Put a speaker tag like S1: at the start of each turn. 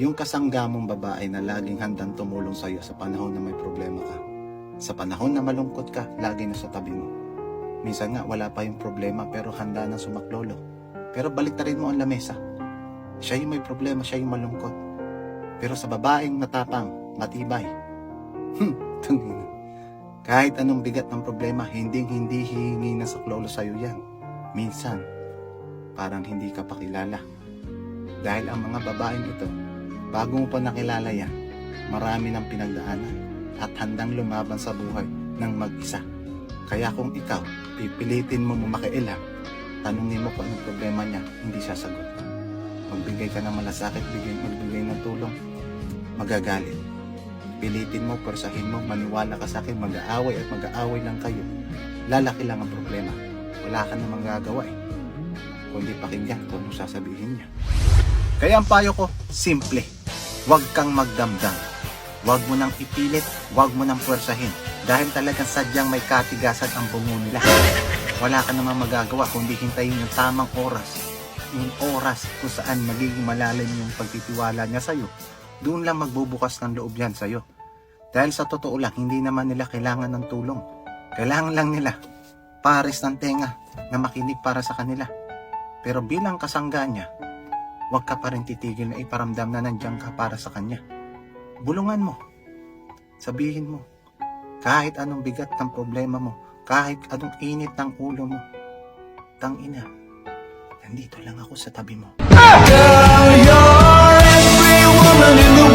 S1: Yung kasangga mong babae na laging handang tumulong sa'yo sa panahon na may problema ka. Sa panahon na malungkot ka, lagi na sa tabi mo. Minsan nga wala pa yung problema pero handa na sumaklolo. Pero balik rin mo ang lamesa. Siya yung may problema, siya yung malungkot. Pero sa babaeng natapang, matibay. Hmm. Kahit anong bigat ng problema, hindi hindi hihingi na sa klolo sa'yo yan. Minsan, parang hindi ka pakilala. Dahil ang mga babaeng ito, bago mo pa nakilala yan, marami ng pinagdaanan at handang lumaban sa buhay ng mag-isa. Kaya kung ikaw, pipilitin mo makialam, tanungin mo kung anong problema niya, hindi siya sagot. Magbigay ka ng malasakit, bigay, magbigay ng tulong, magagalit. Pilitin mo, persahin mo, maniwala ka sa akin, mag-aaway at mag-aaway lang kayo. Lalaki lang ang problema. Wala ka namang gagawa eh. Kundi pakinggan kung anong sasabihin niya. Kaya ang payo ko, simple. Huwag kang magdamdam. Huwag mo nang ipilit, huwag mo nang puwersahin. Dahil talagang sadyang may katigasan ang bungo nila. Wala ka namang magagawa kundi hintayin yung tamang oras. Yung oras kung saan magiging malalim yung pagtitiwala niya sa'yo. Doon lang magbubukas ng loob yan sa'yo. Dahil sa totoo lang, hindi naman nila kailangan ng tulong. Kailangan lang nila pares ng tenga na makinig para sa kanila. Pero bilang kasangga niya, huwag ka pa rin titigil na iparamdam na nandiyan ka para sa kanya. Bulungan mo. Sabihin mo. Kahit anong bigat ng problema mo, kahit anong init ng ulo mo, tangina, nandito lang ako sa tabi mo.
S2: Girl, you're every woman in the.